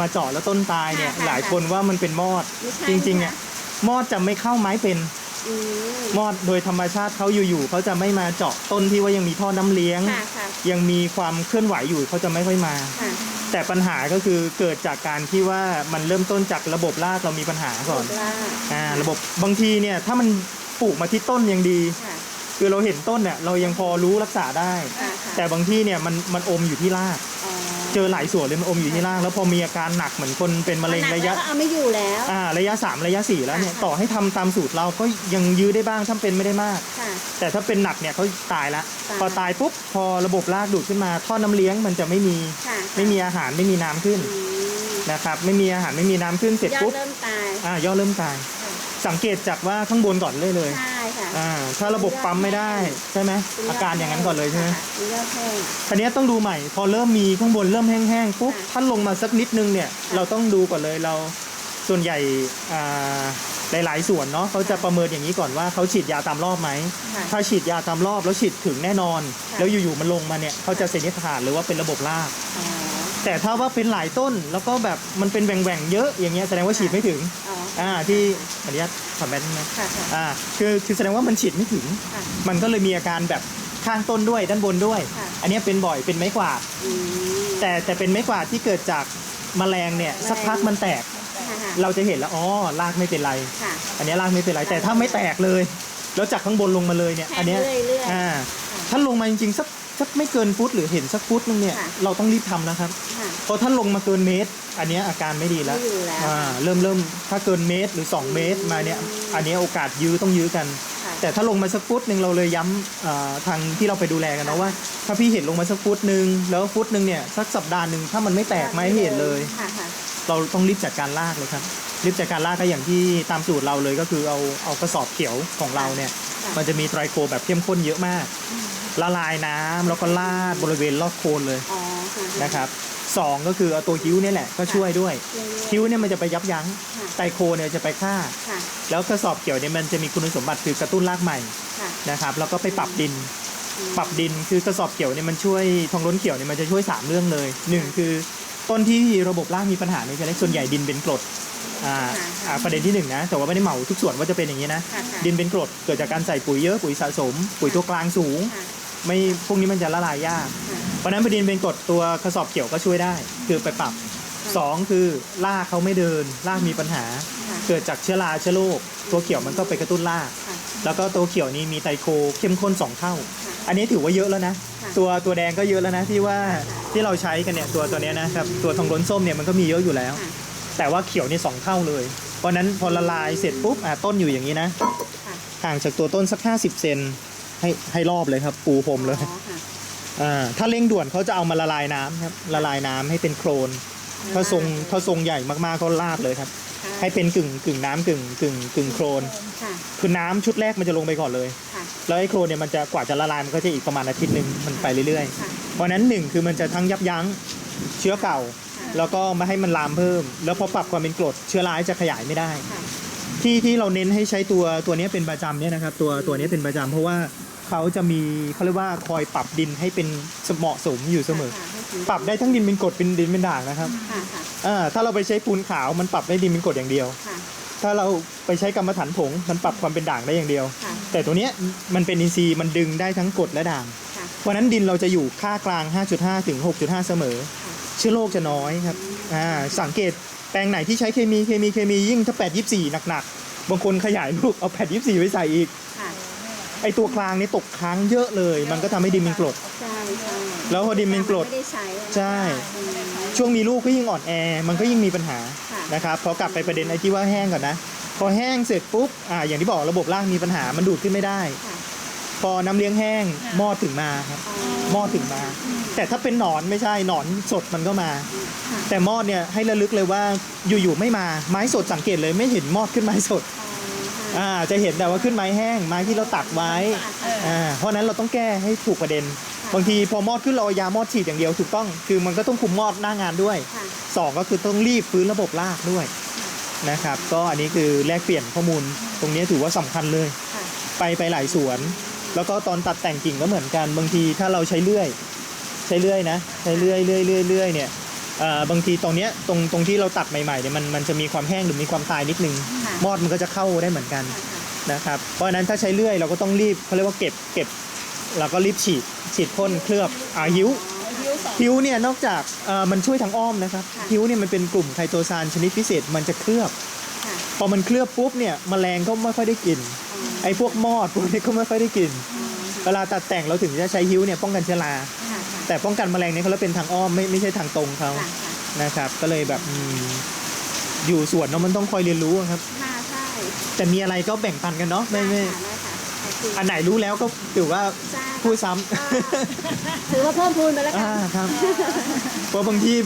มาเจาะแล้วต้นตายเนี่ย ค่ะค่ะหลายคนว่ามันเป็นมอด ไม่ใช่จริงๆเนี่ยนะมอดจะไม่เข้าไม้เป็น อืมมอดโดยธรรมชาติเขาอยู่ๆเขาจะไม่มาเจาะต้นที่ว่ายังมีท่อน้ำเลี้ยง ค่ะค่ะยังมีความเคลื่อนไหวอยู่เขาจะไม่ค่อยมา ค่ะแต่ปัญหาก็คือเกิดจากการที่ว่ามันเริ่มต้นจากระบบรากเรามีปัญหาก่อนลาอ่าระบบบางทีเนี่ยถ้ามันปลูกมาที่ต้นยังดี ค่ะคือเราเห็นต้นเนี่ยเรายังพอรู้รักษาได้ ค่ะค่ะแต่บางที่เนี่ยมันมันอมอยู่ที่รากอ๋อ เจอหลายส่วนเลยมันอมอยู่ที่รากแล้วพอมีอาการหนักเหมือนคนเป็นมะเร็งหนักระยะแล้วก็เอาไม่อยู่แล้ว อ่าระยะ 3 ระยะ 4 แล้วเนี่ยค่ะต่อให้ทำตามสูตรเราก็ยังยื้อได้บ้างถ้าเป็นไม่ได้มาก ค่ะ แต่ถ้าเป็นหนักเนี่ยเขาตายละตาย พอตายปุ๊บพอระบบรากดูดขึ้นมา ท่อน้ำเลี้ยงมันจะไม่มีค่ะไม่มีอาหารไม่มีน้ำขึ้นอืมนะครับไม่มีอาหารไม่มีน้ำขึ้นเสร็จยอดปุ๊บเริ่มตายอ่ายอดเริ่มตายค่ะสังเกตจากว่าข้างบนก่อนเลยเลย ใช่ค่ะ อ่าถ้าระบบปั๊มไม่ได้ใช่ไหมเป็นยดอาการอย่างนั้นก่อนเลยใช่ไหมค่ะเป็นยอดแห้งทีนี้ต้องดูใหม่ พอเริ่มมีข้างบนเริ่มแห้งๆปุ๊บค่ะท่านลงมาสักนิดนึงเนี่ยค่ะเราต้องดูก่อนเลยเราส่วนใหญ่อ่าหลายๆส่วนเนาะเขาจะประเมินอย่างนี้ก่อนว่าเขาฉีดยาตามรอบไหม ค่ะ ถ้าฉีดยาตามรอบแล้วฉีดถึงแน่นอน ค่ะ แล้วอยู่ๆมันลงมาเนี่ยเขาจะเซนิฐานหรือว่าเป็นระบบราก อ๋อแต่ถ้าว่าเป็นหลายต้นแล้วก็แบบมันเป็นแหว่งๆเยอะอย่างเงี้ยแสดงว่าฉีดไม่ถึง อ๋อ อ่าที่อนุญาตขอแบนไหมค่ะค่ะ อ่าคือคือแสดงว่ามันฉีดไม่ถึง ค่ะ มันก็เลยมีอาการแบบข้างต้นด้วยด้านบนด้วย ค่ะ อันเนี้ยเป็นบ่อยเป็นไม้กวาด อืม แต่แต่เป็นไม้กวาดที่เกิดจากแมลงเนี่ยแมลง สักพักมันแตก ค่ะค่ะเราจะเห็นแล้วอ๋อรากไม่เป็นไร ค่ะ อันเนี้ยรากไม่เป็นไรแต่ถ้าไม่แตกเลย แล้วจากข้างบนลงมาเลยเนี่ยแค่อันเนี้ยเรื่อยๆอ่า ถ้าลงมาจริงๆสัก สักไม่เกินฟุตหรือเห็นสักฟุตนึงเนี่ยค่ะเราต้องรีบทำนะครับค่ะเพราะถ้าลงมาเกินเมตร อันเนี้ยอาการไม่ดีแล้วไม่อยู่แล้ว อ่าเริ่มเริ่มถ้าเกินเมตรหรือ 2 เมตรมาเนี่ยอันเนี้ยโอกาสยื้อต้องยื้อกัน ค่ะ แต่ถ้าลงมาสักฟุตหนึ่งเราเลยย้ำอ่าทางที่เราไปดูแลกันนะว่า ถ้าพี่เห็นลงมาสักฟุตหนึ่งแล้วฟุตหนึ่งเนี่ยสักสัปดาห์หนึ่งถ้ามันไม่แตกไม่ให้เห็นเลย ค่ะค่ะ เราต้องรีบจัดการลากเลยครับรีบจัดการลากก็อย่างที่ตามสูตรเราเลยก็คือเอาเอากระสอบเขียวของเราเนี่ย ค่ะ มันจะมีไตรโคแบบเข้มข้นเยอะมาก ละลายน้ำแล้วก็ลาดบริเวณรอบโคนเลยอ๋อค่ะนะครับสองก็คือเอาตัวคิ้วเนี่ยแหละก็ช่วยด้วยเรื่อยๆคิ้วเนี่ยมันจะไปยับยั้งค่ะไตรโคเนี่ยจะไปฆ่า ค่ะแล้วกระสอบเขียวเนี่ยมันจะมีคุณสมบัติคือกระตุ้นรากใหม่ค่ะนะครับแล้วก็ไปปรับดิน อืม ปรับดินคือกระสอบเขียวเนี่ยมันช่วยทองล้นเขียวเนี่ยมันจะช่วย 3 เรื่องเลยหนึ่งคือต้นที่ระบบรากมีปัญหาเนี่ยจะได้ส่วนใหญ่ดินเป็นกรดอ่าอ่าประเด็นที่หนึ่งนะแต่ว่าไม่ได้เหมาทุกส่วนว่าจะเป็นอย่างนี้นะค่ะค่ะดินเป็นกรดเกิดจากการใส่ปุ๋ยเยอะปุ๋ยสะสม ปุ๋ยตัวกลางสูง ค่ะ ไม่พวกนี้มันจะละลายยากค่ะเพราะฉะนั้นประเด็นเป็นกรดตัวกระสอบเขียวก็ช่วยได้ คือไปปรับสองคือรากเขาไม่เดินรากมีปัญหาค่ะเกิดจากเชื้อราเชื้อโรคตัวเขียวมันก็ไปกระตุ้นรากค่ะแล้วก็ตัวเขียวนี้มีไตรโคเข้มข้นสองเท่าค่ะอันนี้ถือว่าเยอะแล้วนะค่ะตัวตัวแดงก็เยอะแล้วนะที่ว่าที่เราใช้กันเนี่ยตัวตัวเนี้ยนะครับตัวทองล้นส้มเนี่ยมันก็มีเยอะอยู่แล้วค่ะแต่ว่าเขียวนี่สองเท่าเลย เพราะฉะนั้นพอละลายเสร็จปุ๊บอะต้นอยู่อย่างนี้นะค่ะห่างจากตัวต้นสัก 50 เซน ให้ให้รอบเลยครับ ปูพรมเลยอ๋อค่ะอ่าถ้าเร่งด่วนเขาจะเอามาละลายน้ำครับละลายน้ำให้เป็นโครน ถ้าทรงถ้าทรงใหญ่มากๆก็ลาดเลยครับ ค่ะให้เป็นกึ่งกึ่งน้ำกึ่งกึ่งกึ่งโครน ค่ะคือน้ำชุดแรกมันจะลงไปก่อนเลย ค่ะแล้วไอ้โครนเนี่ยมันจะกว่าจะละลายมันก็จะอีกประมาณอาทิตย์หนึ่งมันไปเรื่อยค่ะ ๆ เพราะฉะนั้นหนึ่งคือมันจะทั้งยับยั้งเชื้อเก่า ค่ะแล้วก็ไม่ให้มันลามเพิ่ม แล้วพอปรับความเป็นกรดเชื้อร้ายจะขยายไม่ได้ ค่ะที่ที่เราเน้นให้ใช้ตัวตัวนี้เป็นประจำเนี่ยนะครับตัวตัวนี้เป็นประจำเพราะว่า เขาจะมีเขาเรียกว่าคอยปรับดินให้เป็นเหมาะสมอยู่เสมอค่ะให้ถึงปรับได้ทั้งดินเป็นกรดเป็นดินเป็นด่างนะครับค่ะค่ะอ่าถ้าเราไปใช้ปูนขาวมันปรับได้ดินเป็นกรดอย่างเดียว ค่ะถ้าเราไปใช้กรรมฐานผงมันปรับความเป็นด่างได้อย่างเดียว ค่ะแต่ตัวเนี้ยมันเป็นอินทรีย์มันดึงได้ทั้งกรดและด่าง ค่ะ เพราะฉะนั้นดินเราจะอยู่ค่ากลาง 5.5 ถึง 6.5 เสมอค่ะเชื้อโรคจะน้อยครับอ่าสังเกตแปลงไหนที่ใช้เคมีเคมีเคมียิ่งถ้า 8 24 หนักๆ บางคนขยายลูกเอา 8 24ไว้ใส่อีกค่ะ ไอตัวกลางนี่ตกค้างเยอะเลย มันก็ทำให้ดินเป็นกรด ใช่ใช่แล้วพอดินเป็นกรด ไม่ได้ใช้อะใช่ อืม ช่วงมีลูกก็ยิ่งอ่อนแอ มันก็ยิ่งมีปัญหาค่ะ นะครับพอกลับไปประเด็นไอ้ที่ว่าแห้งก่อนนะ พอแห้งเสร็จปุ๊บอ่าอย่างที่บอกระบบรากมีปัญหา มันดูดขึ้นไม่ได้ ค่ะพอน้ำเลี้ยงแห้งมอดถึงมาครับอ๋อมอดถึงมา แต่ถ้าเป็นหนอนไม่ใช่หนอนสดมันก็มา ค่ะแต่มอดเนี่ยให้ระลึกเลยว่าอยู่ๆไม่มาไม้สดสังเกตเลยไม่เห็นมอดขึ้นไม้สด อ๋อค่ะ อ่าจะเห็นแต่ว่าขึ้นไม้แห้งไม้ที่เราตักไว้ค่ะอ่าเพราะฉะนั้นเราต้องแก้ให้ถูกประเด็น บางทีพอมอดขึ้นเราเอายามอดฉีดอย่างเดียวถูกต้องคือมันก็ต้องคุมมอดหน้างานด้วยค่ะสองก็คือต้องรีบฟื้นระบบรากด้วยนะครับก็อันนี้คือแลกเปลี่ยนข้อมูล ตรงนี้ถือว่าสำคัญเลยค่ะไปไปหลายสวน แล้วก็ตอนตัดแต่งกิ่งก็เหมือนกันบางทีถ้าเราใช้เลื่อย ใช้เลื่อยนะ ใช้เลื่อยเลื่อยเลื่อยเลื่อยเนี่ยเอ่อ บางทีตรงเนี้ยตรงตรงที่เราตัดใหม่ๆเนี่ยมันมันจะมีความแห้งหรือมีความตายนิดนึง ค่ะ มอดมันก็จะเข้าได้เหมือนกันค่ะค่ะนะครับเพราะฉะนั้นถ้าใช้เลื่อยเราก็ต้องรีบเขาเรียกว่าเก็บเก็บเราก็รีบฉีดฉีดพ่นเคลือบอ่าหิว หิวสอง หิวเนี่ยนอกจากเอ่อมันช่วยทางอ้อมนะครับค่ะ หิวเนี่ยมันเป็นกลุ่มไคโตซานชนิดพิเศษมันจะเคลือบ ค่ะพอมันเคลือบปุ๊บเนี่ยแมลงก็ไม่ค่อยได้กลิ่นอ๋อไอ้พวกมอดพวกนี้ก็ไม่ค่อยได้กลิ่นอ๋อเวลาตัดแต่งเราถึงจะใช้หิวเนี่ยป้องกันเชื้อราค่ะค่ะ แต่ป้องกันแมลงเนี่ยเขาเรียกเป็นทางอ้อมไม่ไม่ใช่ทางตรงเขาค่ะค่ะนะครับ ก็เลยแบบอืมอยู่สวนเนาะมันต้องคอยเรียนรู้อะครับ ค่ะใช่แต่มีอะไรก็แบ่งปันกันเนาะไม่ไม่ด้ค่ะได้ค่ะขอบคุณอันไหนรู้แล้วก็ถือว่าใช่พูดซ้ก็ถือว่าเพิ่มพูนไปแล้วำกันอ่าครับเพราะบางทีแบบ